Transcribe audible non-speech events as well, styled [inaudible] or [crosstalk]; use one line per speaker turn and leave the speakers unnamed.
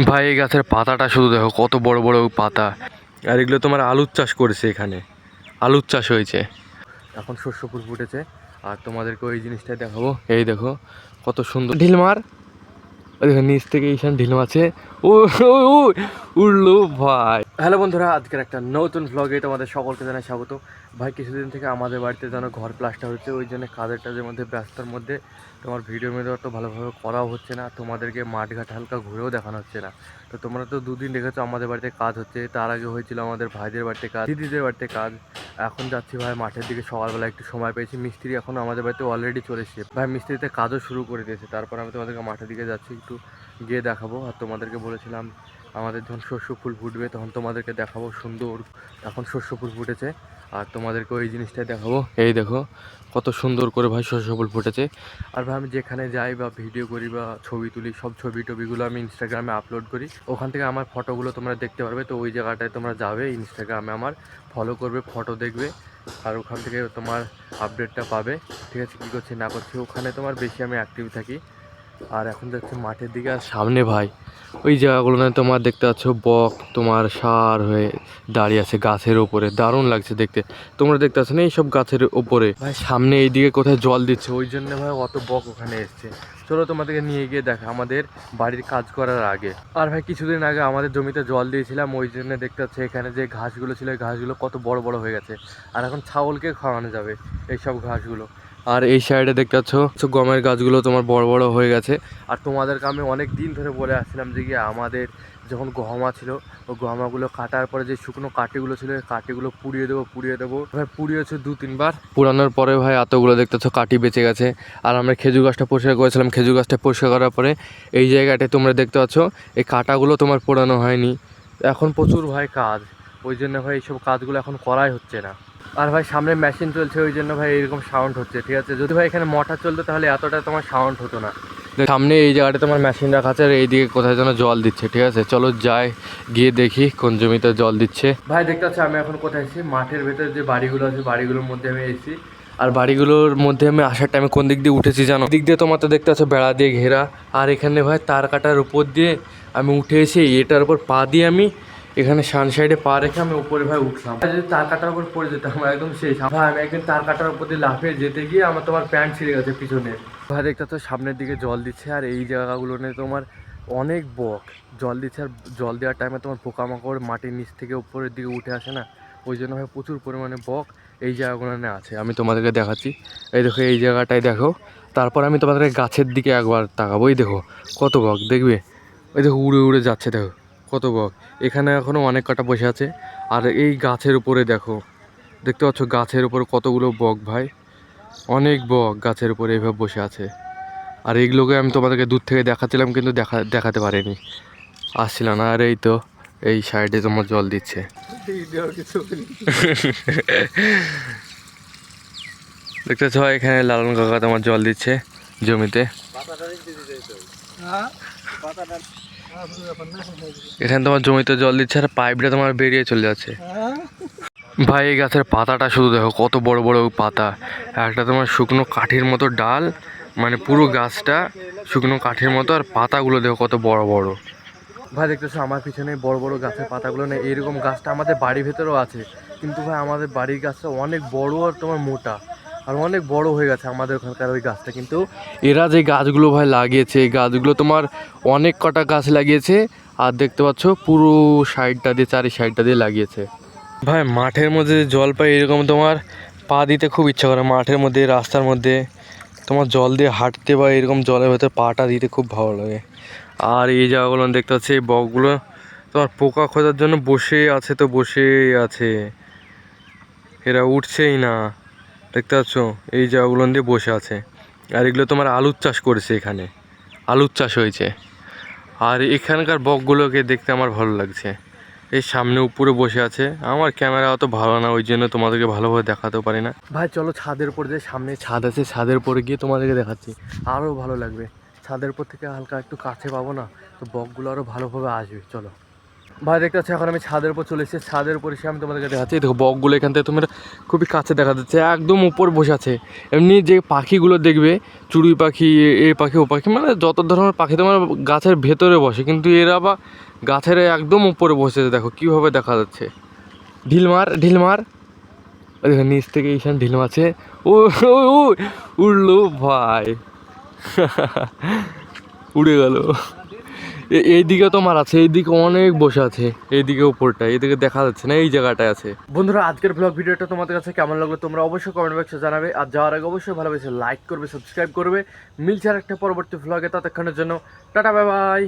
ভাই এই গাছের পাতাটা শুধু দেখো কত বড় বড় পাতা। আর এগুলো তোমার আলুর চাষ করেছে এখানে। আলুর চাষ হয়েছে। এখন শস্য ফুল ফুটেছে আর তোমাদেরকে ওই জিনিসটাই দেখাবো। এই দেখো কত সুন্দর। ঢিল মার। ওই দেখো নিচ থেকে ঈশান ঢিল মারছে। ও ও, ও, উড়লো ভাই। হ্যালো বন্ধুরা, আজকের একটা নতুন ভ্লগে তোমাদের সকলকে জানাই স্বাগত। ভাই, কিছুদিন থেকে আমাদের বাড়িতে যেন ঘর প্লাস্টার হচ্ছে, ওই জন্য কাজের টাজের মধ্যে, ব্যস্তর মধ্যে তোমার ভিডিও মধ্যে তো ভালোভাবে করাও হচ্ছে না, তোমাদেরকে মাঠঘাট হালকা ঘুরেও দেখানো হচ্ছে না। তো তোমরা তো দুদিন দেখেছ আমাদের বাড়িতে কাজ হচ্ছে, তার আগে হয়েছিল আমাদের ভাইদের বাড়িতে কাজ, দিদিদের বাড়িতে কাজ। এখন যাচ্ছি ভাই মাঠের দিকে, সকালবেলা একটু সময় পেয়েছি, মিস্ত্রি এখন আমাদের বাড়িতে অলরেডি চলে এসেছে। ভাই, মিস্ত্রিতে কাজও শুরু করে দিয়েছে, তারপর আমি তোমাদেরকে মাঠের দিকে যাচ্ছি, একটু গিয়ে দেখাবো আর তোমাদেরকে বলেছিলাম আমাদের যখন শস্য ফুল ফুটবে, তখন তোমাদেরকে দেখাবো সুন্দর। এখন শস্য ফুল ফুটেছে, আর তোমাদেরকে ওই জিনিসটা দেখাবো। এই দেখো, কত সুন্দর করে ভাই শস্য ফুল ফুটেছে। আর ভাই, আমি যেখানে যাই বা ভিডিও করি বা ছবি তুলি, সব ছবি টবিগুলো আমি ইনস্টাগ্রামে আপলোড করি। ওখান থেকে আমার ফটোগুলো তোমরা দেখতে পারবে। তো ওই জায়গাটায় তোমরা যাবে ইনস্টাগ্রামে আমার। ফলো করবে, ফটো দেখবে, আর ওখান থেকে তোমার আপডেটটা পাবে। ঠিক আছে, কী করছি, না করছি, ওখানে তোমার বেশি আমি অ্যাক্টিভ থাকি। আর এখন যাচ্ছি মাঠের দিকে আর সামনে ভাই, ওই জায়গাগুলোতে তোমার দেখতে পাচ্ছ, বক, তোমার সার হয়ে দাঁড়িয়ে আছে গাছের ওপরে দারুণ লাগছে দেখতে। তোমরা দেখতে পাচ্ছ না এইসব গাছের ওপরে ভাই, সামনে এইদিকে কোথায় জল দিচ্ছে, ওই জন্য ভাই অত বক ওখানে এসছে। চলো তোমাদেরকে নিয়ে গিয়ে দেখা আমাদের বাড়ির কাজ করার আগে। আর ভাই, কিছুদিন আগে আমাদের জমিতে জল দিয়েছিলাম, ওই জন্য দেখতে পাচ্ছি এখানে যে ঘাসগুলো ছিল ঘাসগুলো কত বড় বড় হয়ে গেছে। আর এখন ছাগলকে খাওয়ানো যাবে, এইসব ঘাসগুলো। আর এই সাইডে দেখতে পাচ্ছ গমের গাছগুলো তোমার বড় বড় হয়ে গেছে। আর তোমাদেরকে আমি অনেক দিন ধরে বলে আসছিলাম যে কি আমাদের যখন গহমা ছিল, ওই গহমাগুলো কাটার পরে যে শুকনো কাঠিগুলো ছিল এই কাঠিগুলো পুড়িয়ে দেবো পুড়িয়ে দেবো। ভাই পুড়িয়েছে দু, তিনবার। পুরানোর পরে ভাই এতগুলো দেখতেছো কাঠি বেঁচে গেছে। আর আমরা খেজুর গাছটা পরিষ্কার করেছিলাম। খেজুর গাছটা পরিষ্কার করার পরে এই জায়গাটায় তোমরা দেখতে পাচ্ছ, এই কাটাগুলো তোমার পোড়ানো হয়নি। এখন প্রচুর ভাই কাজ। ওই জন্য ভাই এইসব কাজগুলো এখন করাই হচ্ছে না। আর ভাই, সামনে মেশিন চলছে, ওই জন্য ভাই এরকম সাউন্ড হচ্ছে, ঠিক আছে? যদি ভাই এখানে মোটর চলতো, তাহলে এতটা তোমার সাউন্ড হতো না। সামনে এই জায়গাটা তোমার মেশিন রাখা আছে, আর এইদিকে কোথায় যেন জল দিচ্ছে, ঠিক আছে? চলো যাই, গিয়ে দেখি কোন জমিতে জল দিচ্ছে। ভাই, দেখতে পাচ্ছি, আমি এখন কোথায় এসেছি? মাঠের ভেতরে যে বাড়িগুলো আছে, বাড়িগুলোর মধ্যে আমি এসেছি। আর বাড়িগুলোর মধ্যে আমি আসার টাইমে কোন দিক দিয়ে উঠেছি জানো? দিক দিয়ে তোমার তো দেখতে পাচ্ছ, বেড়া দিয়ে ঘেরা। আর এখানে ভাই, তার কাটার উপর দিয়ে আমি উঠে এসে এটার উপর পা দিয়ে আমি এখানে সানসাইডে পা রেখে আমি উপরে ভাই উঠলাম। যদি তার কাটার উপর পড়ে যেতাম একদম শেষ। ভাই, আমি একদিন তার কাটার উপর দিয়ে লাফিয়ে যেতে গিয়ে আমার তোমার প্যান্ট ছিঁড়ে গেছে পিছনে। ভাই, দেখতে তো সামনের দিকে জল দিচ্ছে, আর এই জায়গাগুলো নিয়ে তোমার অনেক বক। জল দিচ্ছে আর জল দেওয়ার টাইমে তোমার পোকামাকড় মাটির নিচ থেকে উপরের দিকে উঠে আসে না? ওই জন্য ভাই প্রচুর পরিমাণে বক এই জায়গাগুলো নিয়ে আছে। আমি তোমাদেরকে দেখাচ্ছি। এই দেখো, এই জায়গাটায় দেখো। তারপর আমি তোমাদেরকে গাছের দিকে একবার তাকাবো। ওই দেখো, কত বক, দেখবে? ওই দেখো, উড়ে উড়ে যাচ্ছে, দেখো। কত বক এখানে এখনও অনেক কটা বসে আছে। আর এই গাছের উপরে দেখো দেখতে পাচ্ছ গাছের উপরে কতগুলো বক ভাই? অনেক বক গাছের উপরে এভাবে বসে আছে। আর এইগুলোকে আমি তোমাদেরকে দূর থেকে দেখাচ্ছিলাম কিন্তু দেখা দেখাতে পারিনি। আসছিল না আর এই তো এই সাইডে তোমার জল দিচ্ছে। দেখতে পাচ্ছ এখানে লালন কাকা তোমার জল দিচ্ছে জমিতে। এখানে তোমার জমিতে জল দিচ্ছে আর পাইপটা তোমার বেরিয়ে চলে যাচ্ছে। ভাই, এই গাছের পাতাটা শুধু দেখো, কত বড় বড় পাতা। একটা তোমার শুকনো কাঠির মতো ডাল মানে পুরো গাছটা শুকনো কাঠের মতো, আর পাতাগুলো দেখো কত বড় বড়। ভাই, দেখতেছো আমার পিছনে বড় বড় গাছের পাতাগুলো নেই, এরকম গাছটা আমাদের বাড়ির ভেতরেও আছে। কিন্তু ভাই, আমাদের বাড়ির গাছটা অনেক বড় আর তোমার মোটা। আর অনেক বড় হয়ে গেছে আমাদের ওখানকার ওই গাছটা, কিন্তু এরা যে গাছগুলো ভাই লাগিয়েছে, এই গাছগুলো তোমার অনেক কটা গাছ লাগিয়েছে, আর দেখতে পাচ্ছ পুরো সাইডটা দিয়ে, চারি সাইডটা দিয়ে লাগিয়েছে। ভাই, মাঠের মধ্যে জল পাই এরকম তোমার পা দিতে খুব ইচ্ছা করে, মাঠের মধ্যে, রাস্তার মধ্যে। তোমার জল দিয়ে হাঁটতে বা এরকম জলের ভেতরে পাটা দিতে খুব ভালো লাগে। আর এই জায়গাগুলো দেখতে পাচ্ছি, এই বকগুলো তোমার পোকা খোঁজার জন্য বসে আছে তো, বসেই আছে। এরা উঠছেই না। দেখতে পাচ্ছ? এই জায়গাগুলো দিয়ে বসে আছে। আর এগুলো তোমার আলুর চাষ করেছে এখানে। আলুর চাষ হয়েছে। আর এখানকার বকগুলোকে দেখতে আমার ভালো লাগছে। এই সামনে উপরে বসে আছে। আমার ক্যামেরা অত ভালো না, ওই জন্য তোমাদেরকে ভালোভাবে দেখাতেও পারি না। ভাই, চলো ছাদের উপর যে সামনে ছাদ আছে, ছাদের উপরে গিয়ে তোমাদেরকে দেখাচ্ছি। আরও ভালো লাগবে। ছাদের উপর থেকে হালকা একটু কাছে পাবো না, তো বকগুলো আরও ভালোভাবে আসবে। চলো। ভাই, দেখতে পাচ্ছি, এখন আমি ছাদের উপর চলে এসেছি। ছাদের উপর এসে আমি তোমাদেরকে দেখাচ্ছি। দেখো, বকগুলো এখান থেকে তোমরা খুবই কাছে দেখা যাচ্ছে। একদম উপর বসে আছে। এমনি যে পাখিগুলো দেখবে চুড়ুই পাখি, এ- পাখি, ও পাখি মানে যত ধরনের পাখি তোমার গাছের ভেতরে বসে, কিন্তু এরা বা গাছের একদম উপরে বসে আছে। দেখো, কীভাবে দেখা যাচ্ছে। ঢিলমার ঢিলমার। দেখো, নিচ থেকে ঈশান ঢিল মারছে ও, উড়লো, ভাই। [laughs] উড়ে গেল। এইদিকে তোমার আছে, এইদিকে অনেক বসে আছে, এইদিকে উপরটা এইদিকে দেখা যাচ্ছে না, এই জায়গাটায় আছে। বন্ধুরা, আজকের ব্লগ ভিডিওটা তোমাদের কাছে কেমন লাগল তোমরা অবশ্যই কমেন্ট বক্সে জানাবে। আর যাওয়ার আগে অবশ্যই ভালোবেসে লাইক করবে সাবস্ক্রাইব করবে। মিলছে আর একটা পরবর্তী ব্লগে ততক্ষণের জন্য, টাটা বাই বাই